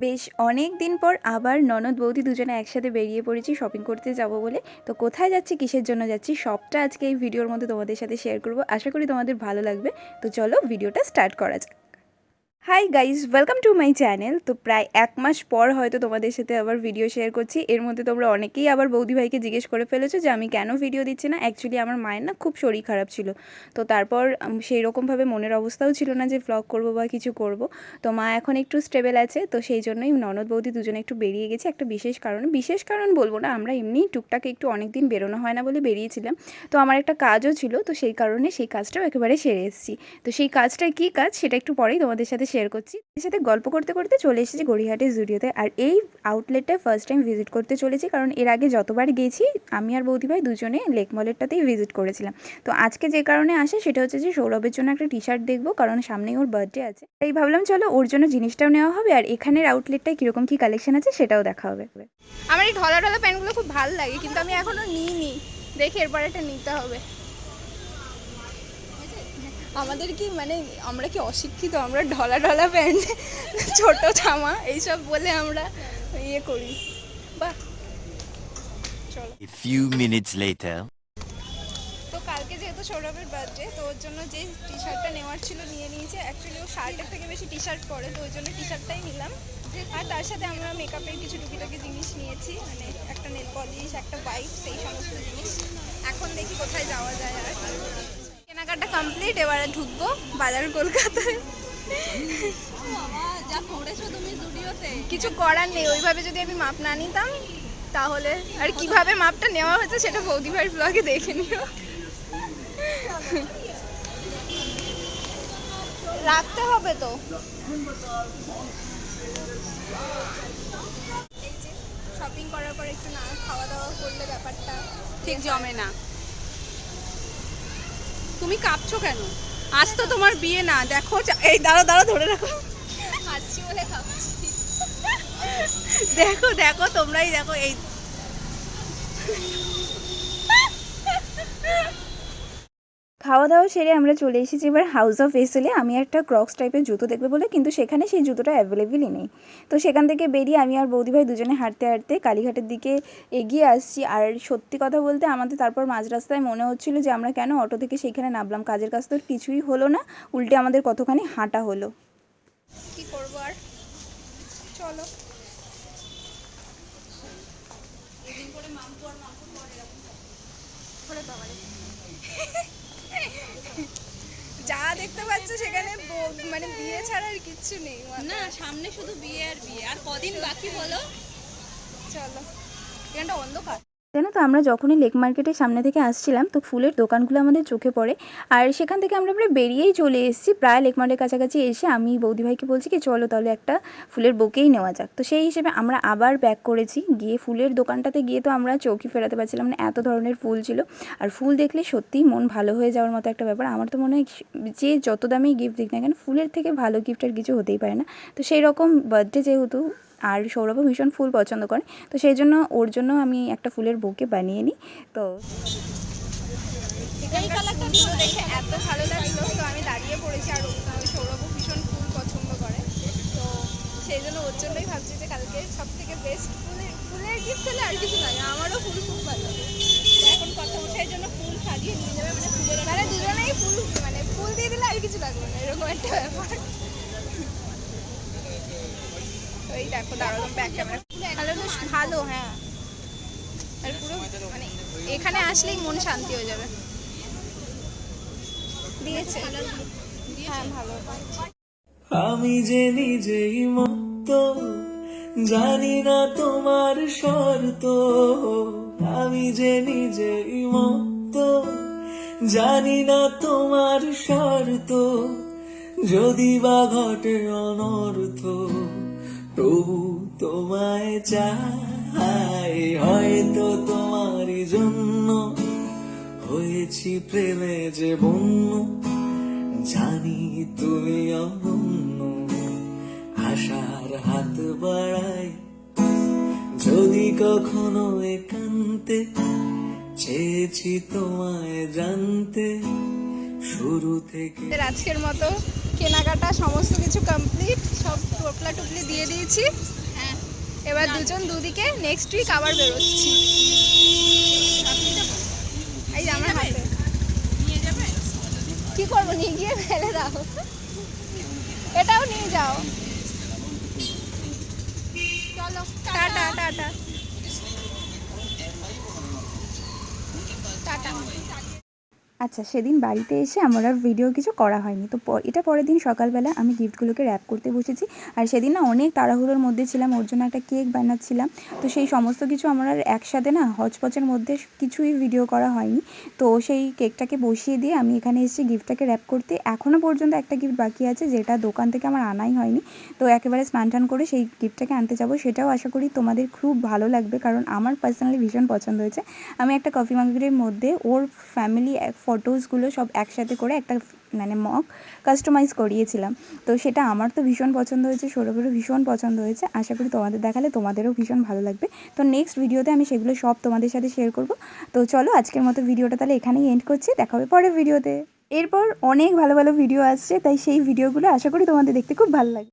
বেশ অনেক দিন পর আবার ননদ বৌদি দুজনে একসাথে বেরিয়ে পড়েছি শপিং করতে যাব বলে। তো কোথায় যাচ্ছি, কিসের জন্য যাচ্ছি, সবটা আজকে এই ভিডিওর মধ্যে তোমাদের সাথে শেয়ার করব। আশা করি তোমাদের ভালো লাগবে। তো চলো ভিডিওটা স্টার্ট করা যাক। Hi guys welcome to my channel তো প্রায় এক মাস পর হয়তো তোমাদের সাথে আবার ভিডিও শেয়ার করছি। এর মধ্যে তোমরা অনেকেই আবার বৌদি ভাইকে জিজ্ঞেস করে ফেলেছো যে আমি কেন ভিডিও দিচ্ছি না? অ্যাকচুয়ালি আমার মায়ের না খুব শরীর খারাপ ছিল। তো তারপর সেই রকমভাবে মনের অবস্থাও ছিল না যে ভ্লগ করব বা কিছু করব। তো মা এখন একটু স্টেবল আছে, তো সেই জন্যই ননদ বৌদি দুজনে একটু বেরিয়ে গেছে। একটা বিশেষ কারণে, বিশেষ কারণ বলব না, আমরা এমনি টুকটাক একটু অনেক দিন বেরোনো হয় না বলে বেরিয়েছিলাম। তো আমার একটা কাজও ছিল, তো সেই কারণে সেই কাজটাও একেবারে সেরে এসেছি। তো সেই কাজটা কী কাজ, সেটা একটু পরেই তোমাদের সাথে শেয়ার করছি। এর সাথে গল্প করতে করতে চলে এসেছি গড়িয়াহাটের জুডিওতে। আর এই আউটলেটটা ফার্স্ট টাইম ভিজিট করতে চলেছি, কারণ এর আগে যতবার গেছি, আমি আর বৌদি ভাই দুজনে লেক মলেরটাতেই ভিজিট করেছিলাম। তো আজকে যে কারণে আসে, সেটা হচ্ছে যে সৌরভের জন্য একটা টি শার্ট দেখব, কারণ সামনেই ওর বার্থডে আছে। তাই ভাবলাম, চলো ওর জন্য জিনিসটাও নেওয়া হবে, আর এখানের আউটলেটটায় কীরকম কী কালেকশন আছে, সেটাও দেখা হবে। আমার এই ঢলা ঢলা প্যান্টগুলো খুব ভালো লাগে, কিন্তু আমি এখনও নিইনি। দেখি এরপর একটা নিতে হবে। আমাদের কি মানে আমরা কি অশিক্ষিত? আমরা ঢলা ঢলা প্যান্ট ছোট জামা এইসব বলে আমরা ইয়ে করি। বাহ। চলো। Few minutes later. তো কালকে যেহেতু সৌরভের বার্থডে তো ওর জন্য যে টি শার্টটা নেওয়ার ছিল নিয়ে নিয়েছে। অ্যাকচুয়ালি ও শার্টের থেকে বেশি টি শার্ট পরে তো ওই জন্য টি শার্টটাই নিলাম। আর তার সাথে আমরা মেকআপের কিছু টুকিটাকি জিনিস নিয়েছি মানে একটা নেল পলিশ একটা বাইক সেই সমস্ত জিনিস। এখন দেখি কোথায় যাওয়া যায় আর কেনাকাটা কমপ্লিট এবারে ঢুকবো বাজার কলকাতায়। যা করেছ তুমি কিছু করার নেই ওইভাবে যদি আমি মাপ না নিতাম তাহলে আর কীভাবে মাপটা নেওয়া হয়েছে সেটা বৌদি ভাইয়ের ব্লগে দেখে নিও। রাখতে হবে তো। শপিং করার পর একটু না খাওয়া দাওয়া করলে ব্যাপারটা ঠিক জমে না। তুমি কাঁপছো কেন? আজ তো তোমার বিয়ে না দেখো এই দাঁড়া দাঁড়া ধরে রাখো। বলে দেখো দেখো তোমরাই দেখো এই খাওয়া দাওয়া সেরে আমরা চলে এসেছি এবার হাউস অফ এসেলে আমি একটা ক্রক্স টাইপের জুতো দেখবে বলে কিন্তু সেখানে সেই জুতোটা অ্যাভেলেবেলই নেই। তো সেখান থেকে বেরিয়ে আমি আর বৌদি ভাই দুজনে হাঁটতে হাঁটতে কালীঘাটের দিকে এগিয়ে আসছি। আর সত্যি কথা বলতে আমাদের তারপর মাঝ রাস্তায় মনে হচ্ছিল যে আমরা কেন অটো থেকে সেইখানে নামলাম। কাজের কাজ তো কিছুই হলো না উল্টে আমাদের কতখানি হাঁটা হলো। কি করব আর? চলো। ওরে বাবারে। যা দেখতে পাচ্ছ সেখানে মানে বিয়ে ছাড়া আর কিচ্ছু নেই না সামনে শুধু বিয়ে আর বিয়ে। আর কদিন বাকি বলো? চলো। এখানটা অন্ধকার। জানো তো আমরা যখনই লেক মার্কেটের সামনে থেকে আসছিলাম, তো ফুলের দোকানগুলো আমাদের চোখে পড়ে। আর সেখান থেকে আমরা প্রায় বেরিয়েই চলে এসেছি। প্রায় লেক মার্কেটের কাছাকাছি এসে আমি বৌদি ভাইকে বলছি কি, চলো তাহলে একটা ফুলের বোকেই নেওয়া যাক। তো সেই হিসেবে আমরা আবার ব্যাক করেছি। গিয়ে ফুলের দোকানটাতে গিয়ে তো আমরা চৌকি ফেরাতে পারছিলাম না, এত ধরনের ফুল ছিল। আর ফুল দেখলে সত্যিই মন ভালো হয়ে যাওয়ার মতো একটা ব্যাপার। আমার তো মনে হয় যে যত দামেই গিফট দিক না কেন, ফুলের থেকে ভালো গিফট আর কিছু হতেই পারে না। তো সেই রকম বার্থডে যেহেতু আর সৌরভও ভীষণ ফুল পছন্দ করে। তো সেই জন্য ওর জন্য আমি একটা ফুলের বোকে বানিয়ে নিই। তো দেখে এত ভালো তো আমি পড়েছি আর সৌরভও ভীষণ ফুল পছন্দ করে। তো সেই জন্য ভাবছি যে কালকে সব থেকে ফুলের গিফট আর কিছু লাগে আমারও খুব ভালো এখন কথা জন্য ফুল সাজিয়ে যাবে। মানে মানে দুজনেই ফুল মানে ফুল দিয়ে দিলে আর কিছু লাগবে না, এরকম একটা ব্যাপার ওই দেখো দাঁড়ালাম ব্যাক ক্যামেরা ভালো বেশ ভালো হ্যাঁ। আর পুরো মানে এখানে আসলেই মন শান্তি হয়ে যাবে। দিয়েছে। হ্যাঁ ভালো। আমি যে নিজেই মত জানি না তোমার শর্ত। আমি যে নিজেই মত জানি না তোমার শর্ত। যদি বা ঘটে অনর্থ। তবু তোমায় চাই, হয়তো তোমারই জন্য হয়েছি প্রেমে যে বন্য। জানি তুমি অনন্য, আশার হাত বাড়াই। যদি কখনো একান্তে চেয়েছি তোমায় জানতে, শুরু থেকে আজকের মতো কেনাকাটা সমস্ত কিছু কমপ্লিট সব টোপলা টুপলি দিয়ে দিয়েছি। হ্যাঁ। এবার দুজন দুদিকে নেক্সট উইক আবার বেরোচ্ছি। এই আমার হাতে। নিয়ে যাবে? কি করব নিয়ে গিয়ে ফেলে দাও। এটাও নিয়ে যাও। চলো টাটা টাটা। টাটা। আচ্ছা সেদিন বাড়িতে এসে আমার আর ভিডিও কিছু করা হয়নি। তো এটা পরের দিন সকালবেলা আমি গিফটগুলোকে র্যাপ করতে বসেছি। আর সেদিন না অনেক তাড়াহুড়োর মধ্যে ছিলাম, ওর জন্য একটা কেক বানাচ্ছিলাম। তো সেই সমস্ত কিছু আমার আর একসাথে না হচপচের মধ্যে কিছুই ভিডিও করা হয়নি। তো সেই কেকটাকে বসিয়ে দিয়ে আমি এখানে এসেছি গিফটটাকে র্যাপ করতে এখনও পর্যন্ত একটা গিফট বাকি আছে, যেটা দোকান থেকে আমার আনাই হয়নি। তো একেবারে স্নান টান করে সেই গিফটটাকে আনতে যাব, সেটাও আশা করি তোমাদের খুব ভালো লাগবে। কারণ আমার পার্সোনালি ভীষণ পছন্দ হয়েছে। আমি একটা কফি মার্কেটের মধ্যে ওর ফ্যামিলি ফটোসগুলো সব একসাথে করে একটা মানে মক কাস্টমাইজ করিয়েছিলাম। তো সেটা আমার তো ভীষণ পছন্দ হয়েছে, সৌরভেরও ভীষণ পছন্দ হয়েছে। আশা করি তোমাদের দেখালে তোমাদেরও ভীষণ ভালো লাগবে। তো নেক্সট ভিডিওতে আমি সেগুলো সব তোমাদের সাথে শেয়ার করব। তো চলো আজকের মতো ভিডিওটা তাহলে এখানেই এন্ড করছি। দেখা হবে পরের ভিডিওতে এরপর অনেক ভালো ভালো ভিডিও আসছে, তাই সেই ভিডিওগুলো আশা করি তোমাদের দেখতে খুব ভালো লাগবে।